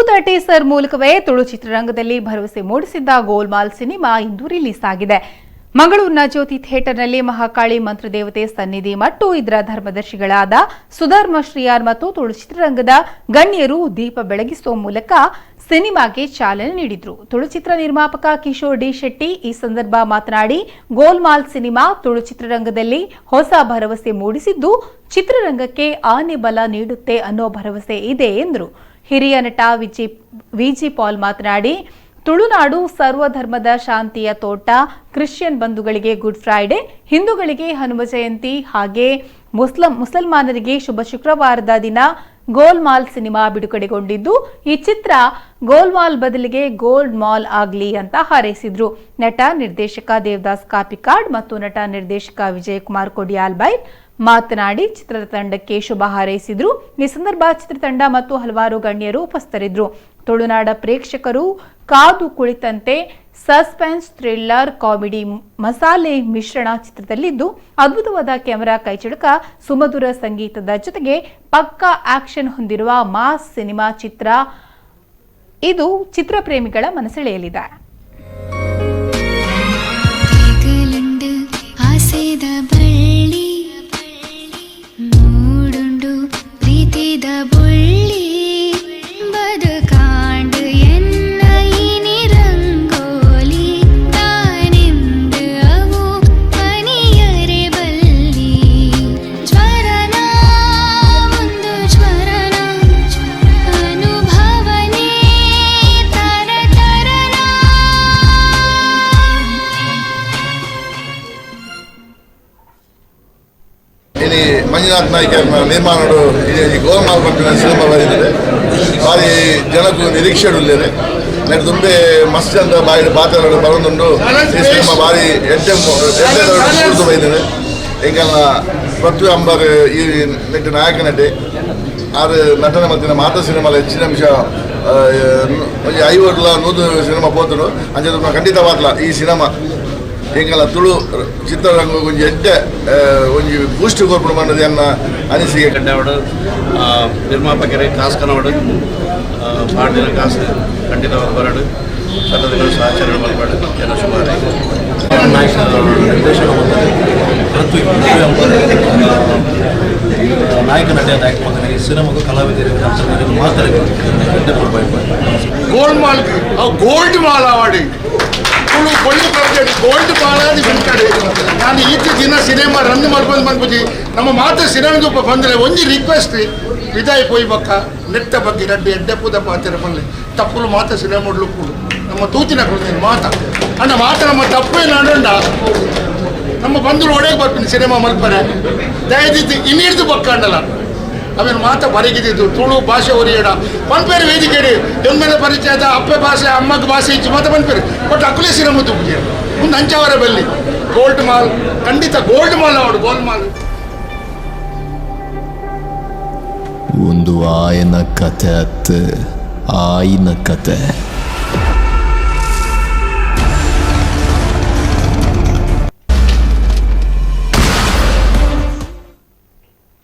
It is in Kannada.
ಅದ್ಭುತ ಸರ್ ಮೂಲಕವೇ ತುಳು ಚಿತ್ರರಂಗದಲ್ಲಿ ಭರವಸೆ ಮೂಡಿಸಿದ್ದ ಗೋಲ್ಮಾಲ್ ಸಿನಿಮಾ ಇಂದು ರಿಲೀಸ್ ಆಗಿದೆ. ಮಂಗಳೂರಿನ ಜ್ಯೋತಿ ಥಿಯೇಟರ್ನಲ್ಲಿ ಮಹಾಕಾಳಿ ಮಂತ್ರದೇವತೆ ಸನ್ನಿಧಿ ಮತ್ತು ಇದರ ಧರ್ಮದರ್ಶಿಗಳಾದ ಸುಧರ್ಮ ಶ್ರೀಯಾರ್ ಮತ್ತು ತುಳು ಚಿತ್ರರಂಗದ ಗಣ್ಯರು ದೀಪ ಬೆಳಗಿಸುವ ಮೂಲಕ ಸಿನಿಮಾಗೆ ಚಾಲನೆ ನೀಡಿದ್ರು. ತುಳು ಚಿತ್ರ ನಿರ್ಮಾಪಕ ಕಿಶೋರ್ ಡಿ ಶೆಟ್ಟಿ ಈ ಸಂದರ್ಭ ಮಾತನಾಡಿ, ಗೋಲ್ಮಾಲ್ ಸಿನಿಮಾ ತುಳು ಚಿತ್ರರಂಗದಲ್ಲಿ ಹೊಸ ಭರವಸೆ ಮೂಡಿಸಿದ್ದು ಚಿತ್ರರಂಗಕ್ಕೆ ಆನೆ ಬಲ ನೀಡುತ್ತೆ ಅನ್ನೋ ಭರವಸೆ ಇದೆ ಎಂದರು. ಹಿರಿಯ ನಟ ವಿಜಿ ವಿಜಿ ಪಾಲ್ ಮಾತನಾಡಿ, ತುಳುನಾಡು ಸರ್ವಧರ್ಮದ ಶಾಂತಿಯ ತೋಟ, ಕ್ರಿಶ್ಚಿಯನ್ ಬಂಧುಗಳಿಗೆ ಗುಡ್ ಫ್ರೈಡೆ, ಹಿಂದೂಗಳಿಗೆ ಹನುಮ ಜಯಂತಿ, ಹಾಗೆ ಮುಸ್ಲಿಂ, ಮುಸಲ್ಮಾನರಿಗೆ ಶುಭ ಶುಕ್ರವಾರದ ದಿನ ಗೋಲ್ಮಾಲ್ ಸಿನಿಮಾ ಬಿಡುಗಡೆಗೊಂಡಿದ್ದು. ಈ ಚಿತ್ರ ಗೋಲ್ಮಾಲ್ ಬದಲಿಗೆ ಗೋಲ್ಡ್ ಮಾಲ್ ಆಗ್ಲಿ ಅಂತ ಹಾರೈಸಿದ್ರು. ನಟ, ನಿರ್ದೇಶಕ ದೇವದಾಸ್ ಕಾಪಿಕಾಡ್ ಮತ್ತು ನಟ ನಿರ್ದೇಶಕ ವಿಜಯಕುಮಾರ್ ಕೊಡಿಯಾಲ್ ಬೈ ಮಾತನಾಡಿ ಚಿತ್ರದ ತಂಡಕ್ಕೆ ಶುಭ ಹಾರೈಸಿದ್ರು. ಈ ಸಂದರ್ಭ ಚಿತ್ರತಂಡ ಮತ್ತು ಹಲವಾರು ಗಣ್ಯರು ಉಪಸ್ಥಿತರಿದ್ದರು. ತುಳುನಾಡ ಪ್ರೇಕ್ಷಕರು ಕಾದು ಕುಳಿತಂತೆ ಸಸ್ಪೆನ್ಸ್, ಥ್ರಿಲ್ಲರ್, ಕಾಮಿಡಿ, ಮಸಾಲೆ ಮಿಶ್ರಣ ಚಿತ್ರದಲ್ಲಿದ್ದು ಅದ್ಭುತವಾದ ಕ್ಯಾಮೆರಾ ಕೈಚಳಕ, ಸುಮಧುರ ಸಂಗೀತದ ಜೊತೆಗೆ ಪಕ್ಕಾ ಆಕ್ಷನ್ ಹೊಂದಿರುವ ಮಾಸ್ ಸಿನಿಮಾ ಚಿತ್ರ. ಇದು ಚಿತ್ರಪ್ರೇಮಿಗಳ ಮನಸೆಳೆಯಲಿದೆ ಬಳ್ಳಿ ಮಂಜುನಾಥ್ ನಾಯ್ಕ ನಿರ್ಮಾಣಡು ಈ ಗೋಲ್ಮಾಲ್ ಪಟ್ಟಿನ ಸಿನಿಮಾ ಬರೆದಿದ್ದಾರೆ. ಭಾರಿ ಜನಕ್ಕೂ ನಿರೀಕ್ಷೆ ಉಳ್ಳೇನೆ ನೆಟ್ ತುಂಬೆ ಮಸ್ತ್ ಅಂತ ಬಾಯಿ ಪಾತ್ರಗಳು ಬರೋದುಂಡು ಈ ಸಿನಿಮಾ ಭಾರಿ ಎಡ್ಡೆ ಎಡ್ಡೆ ಬೈದಿದೆ ಎಂಕಲ್ನ ಪೃಥ್ವಿ ಅಂಬರ್ ಈ ನೆಟ್ಟು ನಾಯಕ ನಟಿ. ಆರು ನಟನ ಮತ್ತಿನ ಮಾತ ಸಿನಿಮಾಲ ಹೆಚ್ಚಿನ ಅಂಶ ಐವರ್ಲ ನೂದು ಸಿನಿಮಾ ಪೋತರು. ಅಂಚೆ ಖಂಡಿತವಾದ್ಲ ಈ ಸಿನಿಮಾ ಎಂಕಲ ತುಳು ಚಿತ್ರರಂಗ ಒಂಜಿ ಎಡ್ಡ ಒಂಜಿ ಬೂಸ್ಟ್ ಕೋರ್ಪುಡು ಮಣ್ಣದ ಎನ್ನ ಅನಿಸಿಕೆ ಕಂಡವಡು ನಿರ್ಮಾಪಕರೇ ಕಾಸ್ಕನವಡು ಬಾಡ್ದಿನ ಕಾಸು ಖಂಡಿತ ಬರಡು ಸಲ್ಲದಗಳು ಸಹಚರಣೆ ಮಲ್ಬಾಡು ಜನ ಸುಮಾರು ನಿರ್ದೇಶನ ನಾಯಕ ನಟ ನಾಯಕ ಮಗನಿಗೆ ಸಿನಿಮಾಗೂ ಕಲಾವಿದರಿಗೆ ಮಾತಾಡಿ ಗೋಲ್ಡ್ ಮಾಲ್ ಗೋಲ್ಡ್ ಮಾಲ್ ಆವಾಡಿ. ಕುಳಿ ಕೊಳ್ಳಿ ಬರ್ತೇವೆ ಗೋಲ್ಡ್ ಭಾಳ ಅದು ಬಿಡ್ತಾರೆ ನಾನು ಈಚೆ ದಿನ ಸಿನಿಮಾ ರನ್ ಮಾಡ್ಕೊಂಡು ಬಂದ್ಬಿಟ್ಟು ನಮ್ಮ ಮಾತು ಸಿನಿಮಾಗೆ ಬಂದರೆ ಒಂದು ರಿಕ್ವೆಸ್ಟ್ ವಿದಾಯ ಕೊಯ್ಬಕ್ಕ ನೆಟ್ಟ ಬಗ್ಗೆ ರಡ್ಡಿ ಎಡ್ಡೆ ಪೂದ ಪಾತ್ರ ಮನೆ ತಪ್ಪಲು ಮಾತು ಸಿನಿಮಾ ಮಾಡ್ಲು ಕೂಡ ನಮ್ಮ ತೂತಿನ ಕೊಡ್ತೀನಿ ಮಾತ ಅಣ್ಣ ಮಾತ ನಮ್ಮ ತಪ್ಪೇನು ಅಡಂಡ ನಮ್ಮ ಬಂದರು ಒಡೆಗೆ ಬರ್ತೀನಿ ಸಿನಿಮಾ ಮಲ್ಪರೆ ದಯದಿದ್ದು ಇನ್ನಿಡ್ದು ಬಕ್ಕ ಅಂಡಲ್ಲ ಅವೇನು ಮಾತ ಬರಗಿದ್ದು ತುಳು ಭಾಷೆ ಒರಿಯಡ ಪನ್ಪೇರು ವೇದಿಕೆಡಿ ಎಮ್ಮೆಲೆ ಪರಿಚಯದ ಅಪ್ಪೆ ಭಾಷೆ, ಅಮ್ಮಗ ಭಾಷೆ ಇಚ್ಚು ಮಾತ ಪನ್ಪೇರು. ಬಟ್ ಅಕುಲೆ ಸಿರಮ ತುಪ್ಪಿ ಒಂದು ಅಂಚವರ ಬಲ್ಲಿ. ಗೋಲ್ಡ್ ಮಾಲ್, ಖಂಡಿತ ಗೋಲ್ಡ್ ಮಾಲ್ ಅವಡು ಗೋಲ್ಡ್ ಮಾಲ್. ಒಂದು ಆಯನ ಕತೆ ಅತ್ತ, ಆಯಿನ ಕತೆ.